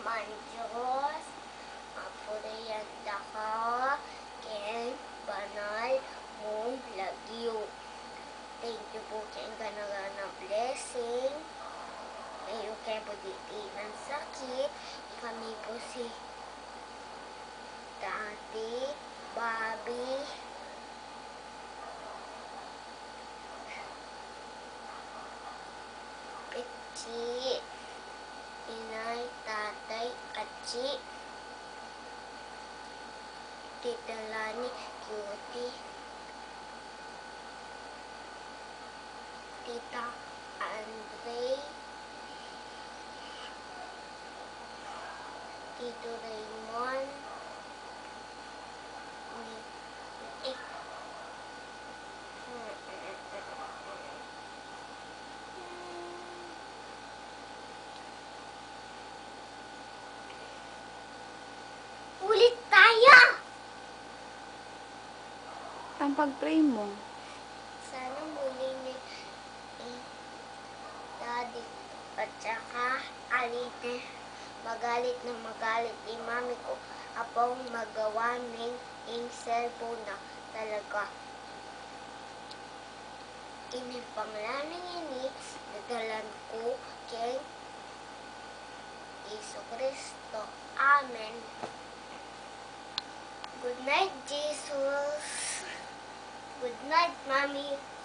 man Diyos, mapuriyan ka, ken banal mong lagyo. Thank you po kay ganagana blessing. Ngayon kay po di ng sakit. Kami po si Daddy, Bobby, Pichi, Achi, Tita Lani, Cutie, Tita Andre, Tito Raymond, Ang pag-pray mo. Sana muli ni daddy at saka alite magalit na magalit ni mami ko apong magawa ng in cellphone na talaga. Inipanglaning ini nadalan ko kay Iso Kristo. Amen. Good night, Jesus. Good night, Mommy.